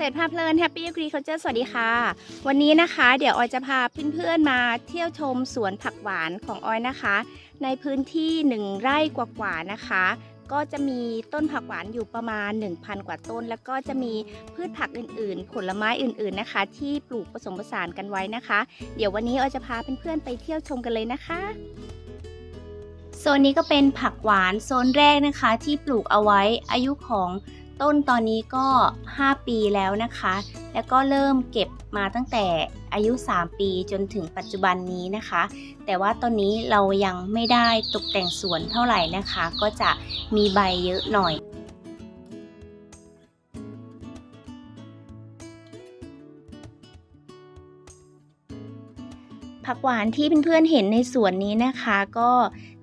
ษตรพาเพลินแฮปปี้ครีเคาเจอร์สวัสดีค่ะ วันนี้นะคะเดี๋ยวออยจะพาเพื่อนๆมาเที่ยวชมสวนผักหวานของออยนะคะ ในพื้นที่หนึ่งไร่กว่าๆนะคะ ก็จะมีต้นผักหวานอยู่ประมาณ 1,000 กว่าต้น แล้วก็จะมีพืชผักอื่นๆ ผลไม้อื่นๆนะคะ ที่ปลูกผสมผสานกันไว้นะคะ เดี๋ยววันนี้ออยจะพาเพื่อนๆไปเที่ยวชมกันเลยนะคะโซนนี้ก็เป็นผักหวานโซนแรกนะคะที่ปลูกเอาไว้อายุของ ต้นตอนนี้ก็ 5 ปีแล้วนะคะ แล้วก็เริ่มเก็บมาตั้งแต่อายุ 3 ปีจนถึงปัจจุบันนี้นะคะ แต่ว่าตอนนี้เรายังไม่ได้ตกแต่งสวนเท่าไหร่นะคะ ก็จะมีใบเยอะหน่อยผักหวานที่เพื่อนๆเห็นในสวนนี้นะคะ ก็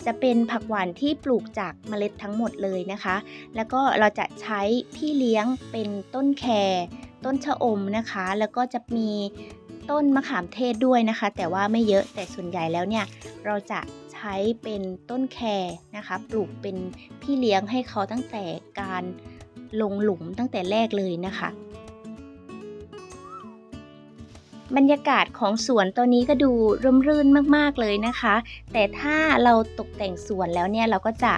จะเป็นผักหวานที่ปลูกจากเมล็ดทั้งหมดเลยนะคะ แล้วก็เราจะใช้พี่เลี้ยงเป็นต้นแครต้นชะอมนะคะ แล้วก็จะมีต้นมะขามเทศด้วยนะคะ แต่ว่าไม่เยอะแต่ส่วนใหญ่แล้วเนี่ย เราจะใช้เป็นต้นแครนะคะ ปลูกเป็นพี่เลี้ยงให้เขาตั้งแต่การลงหลุมตั้งแต่แรกเลยนะคะ บรรยากาศของสวนตัวนี้ก็ดูร่มรื่นมากๆเลยนะคะ แต่ถ้าเราตกแต่งสวนแล้วเนี่ยเราก็จะ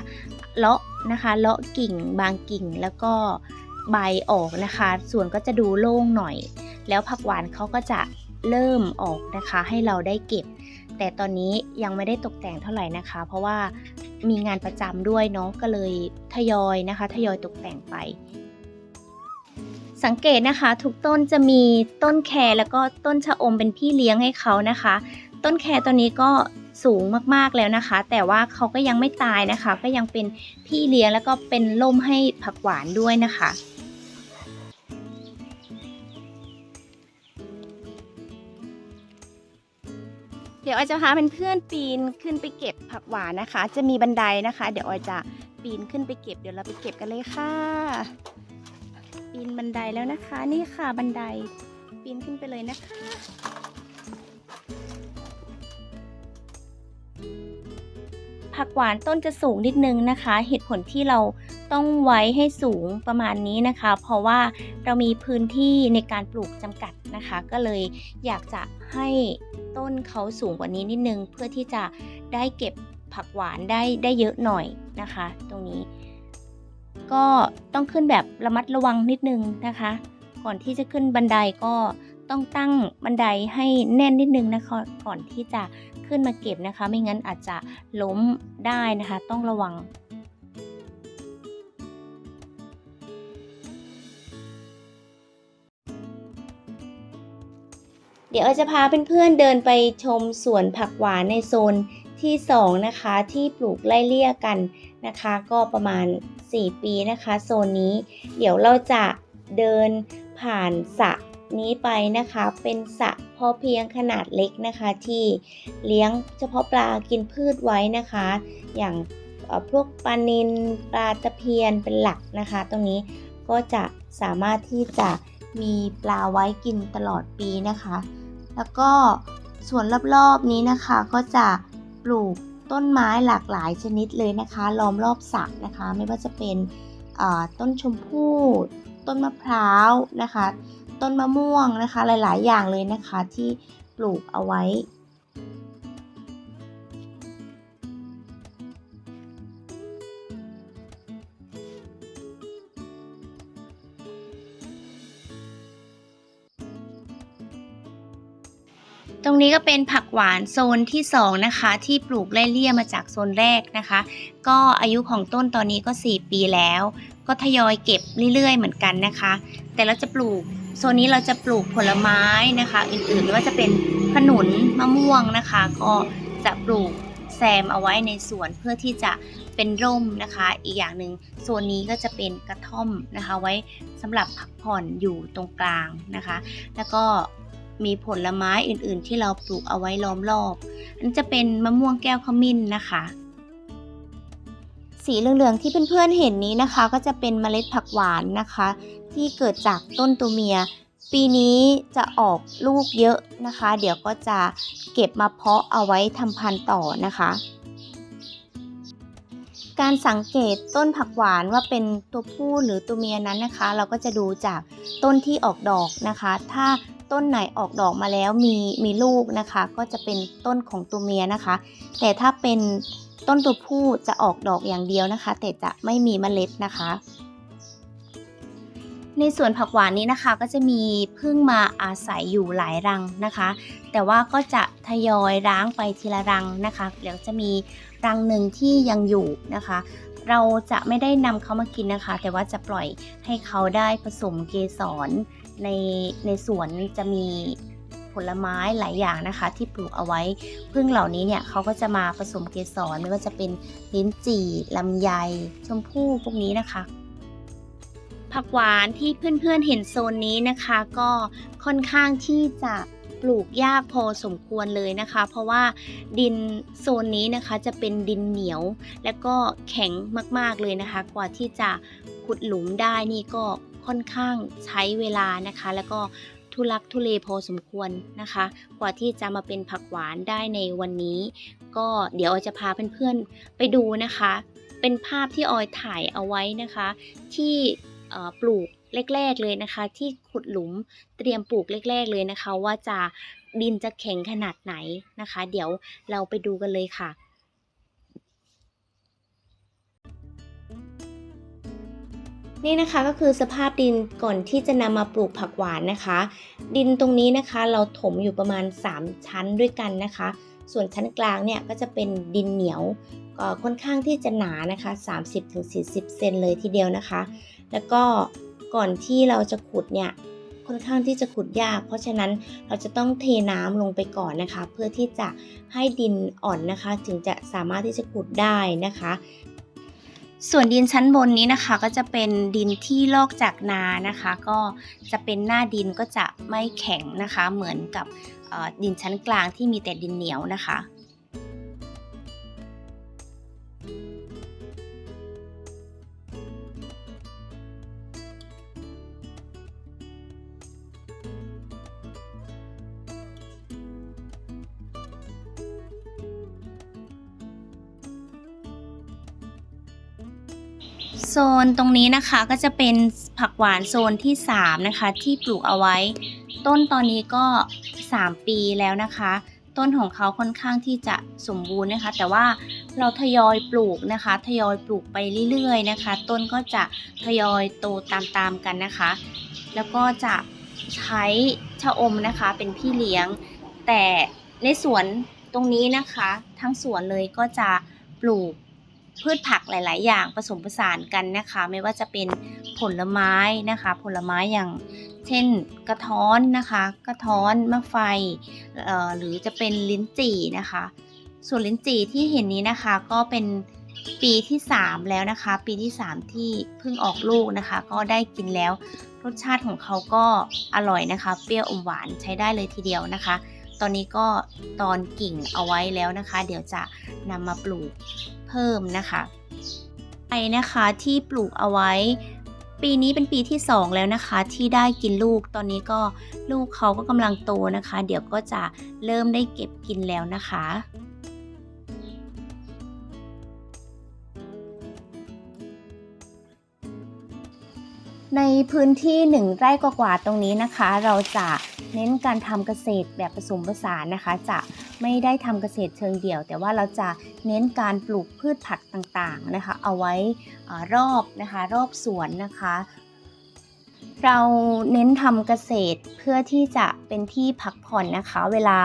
เลาะนะคะเลาะกิ่งบางกิ่งแล้วก็ใบออกนะคะสวนก็จะดูโล่งหน่อย แล้วผักหวานเขาก็จะเริ่มออกนะคะ ให้เราได้เก็บ แต่ตอนนี้ยังไม่ได้ตกแต่งเท่าไหร่นะคะ เพราะว่ามีงานประจำด้วยเนาะก็เลยทยอยนะคะ ทยอยตกแต่งไป สังเกตนะคะ ทุกต้นจะมีต้นแครแล้วก็ต้นชะอมเป็นพี่เลี้ยงให้เขานะคะ ต้นแครตัวนี้ก็สูงมากๆแล้วนะคะ แต่ว่าเขาก็ยังไม่ตายนะคะ ก็ยังเป็นพี่เลี้ยงแล้วก็เป็นล่มให้ผักหวานด้วยนะคะเดี๋ยวออยจะพาเพื่อนๆปีนขึ้นไปเก็บผักหวานนะคะ จะมีบันไดนะคะ เดี๋ยวออยจะปีนขึ้นไปเก็บ เดี๋ยวเราไปเก็บกันเลยค่ะ ปีนบันไดแล้วนะคะ นี่ค่ะบันไดปีนขึ้นไปเลยนะคะ ผักหวานต้นจะสูงนิดนึงนะคะ เหตุผลที่เราต้องไว้ให้สูงประมาณนี้นะคะ เพราะว่าเรามีพื้นที่ในการปลูกจำกัดนะคะ ก็เลยอยากจะให้ต้นเขาสูงกว่านี้นิดนึง เพื่อที่จะได้เก็บผักหวานได้ได้เยอะหน่อยนะคะ ตรงนี้ ก็ต้องขึ้นแบบระมัดระวังนิดนึงนะคะ ก่อนที่จะขึ้นบันไดก็ต้องตั้งบันไดให้แน่นนิดนึงนะคะ ก่อนที่จะขึ้นมาเก็บนะคะ ไม่งั้นอาจจะล้มได้นะคะ ต้องระวังเดี๋ยวจะพาเพื่อนๆเดินไปชมสวนผักหวานในโซนที่ 2 นะคะ ที่ปลูกไล่เลี่ยกันนะคะ ก็ประมาณ 4 ปีนะคะโซนนี้ เดี๋ยวเราจะเดินผ่านสระนี้ไปนะคะ เป็นสระพอเพียงขนาดเล็กนะคะ ที่เลี้ยงเฉพาะปลากินพืชไว้นะคะ อย่างพวกปลานิลปลาตะเพียนเป็นหลักนะคะ ตรงนี้ก็จะสามารถที่จะมีปลาไว้กินตลอดปีนะคะ แล้วก็ส่วนรอบๆนี้นะคะก็จะปลูก ต้นไม้หลากหลายชนิดเลยนะคะล้อมรอบสระนะคะ ไม่ว่าจะเป็นต้นชมพู่ต้นมะพร้าวนะคะ ต้นมะม่วงนะคะหลาย ๆ อย่างเลยนะคะที่ปลูกเอาไว้ รงนี้ก็เป็นผักหวานโซนที่ 2 นะคะ ที่ปลูกไล่เลี่ยมาจากโซนแรกนะคะ ก็อายุของต้นตอนนี้ก็ 4 ปีแล้ว ก็ทยอยเก็บเรื่อยๆ เหมือนกันนะคะ แต่เราจะปลูกโซนนี้เราจะปลูกผลไม้นะคะ อื่นๆไม่ว่าจะเป็นขนุนมะม่วงนะคะ ก็จะปลูกแซมเอาไว้ในสวนเพื่อที่จะเป็นร่มนะคะ อีกอย่างหนึ่งโซนนี้ก็จะเป็นกระท่อมนะคะ ไว้สำหรับพักผ่อนอยู่ตรงกลางนะคะ แล้วก็ มีผลไม้อื่นๆ ที่เราปลูกเอาไว้ล้อมรอบอันจะเป็นมะม่วงแก้วขมิ้นนะคะ สีเหลืองๆที่เพื่อนๆเห็นนี้นะคะ ก็จะเป็นเมล็ดผักหวานนะคะ ที่เกิดจากต้นตัวเมีย ปีนี้จะออกลูกเยอะนะคะ เดี๋ยวก็จะเก็บมาเพาะเอาไว้ทำพันธุ์ต่อนะคะการสังเกตต้นผักหวานว่าเป็นตัวผู้หรือตัวเมียนั้นนะคะ เราก็จะดูจากต้นที่ออกดอกนะคะ ถ้า ต้นไหนออกดอกมาแล้วมีมีลูกนะคะ ก็จะเป็นต้นของตัวเมียนะคะ แต่ถ้าเป็นต้นตัวผู้จะออกดอกอย่างเดียวนะคะ แต่จะไม่มีเมล็ดนะคะ ในสวนผักหวานนี้นะคะก็จะมีพึ่งมาอาศัยอยู่หลายรังนะคะ แต่ว่าก็จะทยอยร้างไปทีละรังนะคะเดี๋ยวจะมีรังหนึ่งที่ยังอยู่นะคะเราจะไม่ได้นำเขามากินนะคะ แต่ว่าจะปล่อยให้เขาได้ผสมเกสร ในในสวนจะมีผลไม้หลายอย่างนะคะ ที่ปลูกเอาไว้พึ่งเหล่านี้เนี่ยเขาก็จะมาผสมเกสรไม่ว่าจะเป็นลิ้นจี่ลำไย ชมพู่พวกนี้นะคะผักหวานที่เพื่อนๆเห็นโซนนี้นะคะ ก็ค่อนข้างที่จะปลูกยากพอสมควรเลยนะคะ เพราะว่าดินโซนนี้นะคะจะเป็นดินเหนียว และก็แข็งมากๆเลยนะคะ กว่าที่จะขุดหลุมได้นี่ก็ ค่อนข้างใช้เวลานะคะ แล้วก็ทุลักทุเลพอสมควรนะคะ กว่าที่จะมาเป็นผักหวานได้ในวันนี้ ก็เดี๋ยวออยจะพาเพื่อนๆไปดูนะคะ เป็นภาพที่ออยถ่ายเอาไว้นะคะ ที่ปลูกแรกๆเลยนะคะ ที่ขุดหลุมเตรียมปลูกแรก ๆ เลยนะคะ ว่าจะดินจะแข็งขนาดไหนนะคะ เดี๋ยวเราไปดูกันเลยค่ะ นี่นะคะก็คือสภาพดินก่อนที่จะนำมาปลูกผักหวานนะคะ ดินตรงนี้นะคะเราถมอยู่ประมาณ 3 ชั้นด้วยกันนะคะ ส่วนชั้นกลางเนี่ยก็จะเป็นดินเหนียวก็ค่อนข้างที่จะหนานะคะ 30-40 เซนเลยทีเดียวนะคะ แล้วก็ก่อนที่เราจะขุดเนี่ยค่อนข้างที่จะขุดยาก เพราะฉะนั้นเราจะต้องเทน้ำลงไปก่อนนะคะ เพื่อที่จะให้ดินอ่อนนะคะ ถึงจะสามารถที่จะขุดได้นะคะ ส่วนดินชั้นบนนี้นะคะก็จะเป็นดินที่ลอกจากนานะคะ ก็จะเป็นหน้าดินก็จะไม่แข็งนะคะ เหมือนกับดินชั้นกลางที่มีแต่ดินเหนียวนะคะ โซนตรงนี้นะคะก็จะเป็นผักหวานโซนที่ 3 นะคะ ที่ปลูกเอาไว้ ต้นตอนนี้ก็ 3 ปีแล้วนะคะ ต้นของเขาค่อนข้างที่จะสมบูรณ์นะคะ แต่ว่าเราทยอยปลูกนะคะ ทยอยปลูกไปเรื่อยๆนะคะ ต้นก็จะทยอยโตตามๆกันนะคะ แล้วก็จะใช้ชะอมนะคะเป็นพี่เลี้ยง แต่ในสวนตรงนี้นะคะ ทั้งสวนเลยก็จะปลูก พืชผักหลาย ๆ อย่างผสมผสานกันนะคะ ไม่ว่าจะเป็นผลไม้นะคะ ผลไม้อย่างเช่นกระท้อนนะคะ กระท้อนมะไฟหรือจะเป็นลิ้นจี่นะคะ ส่วนลิ้นจี่ที่เห็นนี้นะคะก็เป็นปีที่ 3 แล้วนะคะ ปีที่ 3 ที่เพิ่งออกลูกนะคะ ก็ได้กินแล้วรสชาติของเขาก็อร่อยนะคะ เปรี้ยวอมหวานใช้ได้เลยทีเดียวนะคะ ตอนนี้ก็ตอนกิ่งเอาไว้แล้วนะคะ เดี๋ยวจะนำมาปลูกเพิ่มนะคะไปนะคะที่ปลูกเอาไว้ ปีนี้เป็นปีที่ 2 แล้วนะคะ ที่ได้กินลูกตอนนี้ก็ลูกเขาก็กำลังโตนะคะ เดี๋ยวก็จะเริ่มได้เก็บกินแล้วนะคะในพื้นที่หนึ่งไร่กว่าๆตรงนี้นะคะ เราจะ เน้นการทำเกษตรแบบผสมผสานนะคะ จะไม่ได้ทำเกษตรเชิงเดี่ยว แต่ว่าเราจะเน้นการปลูกพืชผักต่างๆนะคะ เอาไว้รอบนะคะรอบสวนนะคะ เราเน้นทำเกษตรเพื่อที่จะเป็นที่พักผ่อนนะคะ เวลา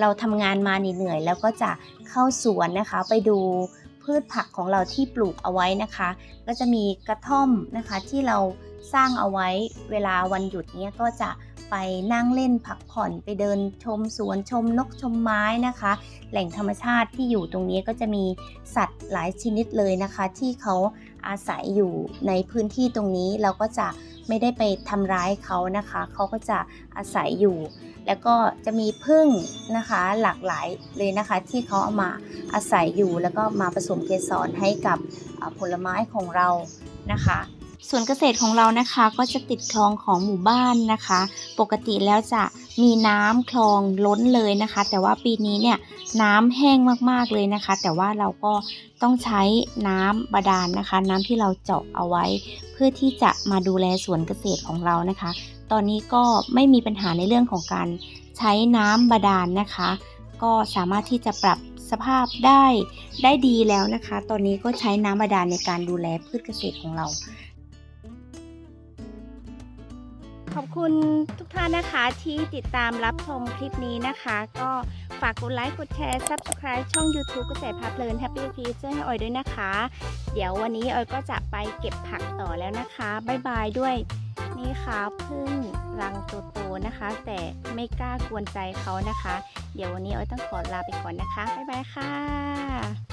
เราทำงานมาเหนื่อยแล้วก็จะเข้าสวนนะคะไปดูพืชผักของเราที่ปลูกเอาไว้นะคะ ก็จะมีกระท่อมนะคะที่เราสร้างเอาไว้เวลาวันหยุดเนี้ยก็จะ ไปนั่งเล่นพักผ่อนไปเดินชมสวนชมนกชมไม้นะคะ แหล่งธรรมชาติที่อยู่ตรงนี้ก็จะมีสัตว์หลายชนิดเลยนะคะ ที่เขาอาศัยอยู่ในพื้นที่ตรงนี้เราก็จะไม่ได้ไปทำร้ายเขานะคะ เขาก็จะอาศัยอยู่ แล้วก็จะมีพึ่งนะคะหลากหลายเลยนะคะ ที่เขาเอามาอาศัยอยู่แล้วก็มาผสมเกสรให้กับผลไม้ของเรานะคะ สวนเกษตรของเรานะคะก็จะติดคลองของหมู่บ้านนะคะ ปกติแล้วจะมีน้ำคลองล้นเลยนะคะ แต่ว่าปีนี้เนี่ยน้ำแห้งมากๆเลยนะคะ แต่ว่าเราก็ต้องใช้น้ำบาดาลนะคะ น้ำที่เราเจาะเอาไว้ เพื่อที่จะมาดูแลสวนเกษตรของเรานะคะ ตอนนี้ก็ไม่มีปัญหาในเรื่องของการใช้น้ำบาดาลนะคะ ก็สามารถที่จะปรับสภาพได้ได้ดีแล้วนะคะ ตอนนี้ก็ใช้น้ำบาดาลในการดูแลพืชเกษตรของเรา อบคุณทุกท่านนะคะที่ติดตามรับชมคลิปนี้นะคะ ก็ฝากกดไลค์กดแชร์ Subscribe ช่อง YouTube เกษตรพาเพลิน Happy p e a c e ให้ออยด้วยนะคะ เดี๋ยววันนี้ออยก็จะไปเก็บผักต่อแล้วนะคะบ๊ายบายด้วยนี่ค่ะพึ่งรังโตๆนะคะ แต่ไม่กล้ากวนใจเขานะคะ เดี๋ยววันนี้ออยต้องขอลาไปก่อนนะคะบ๊ายบายค่ะ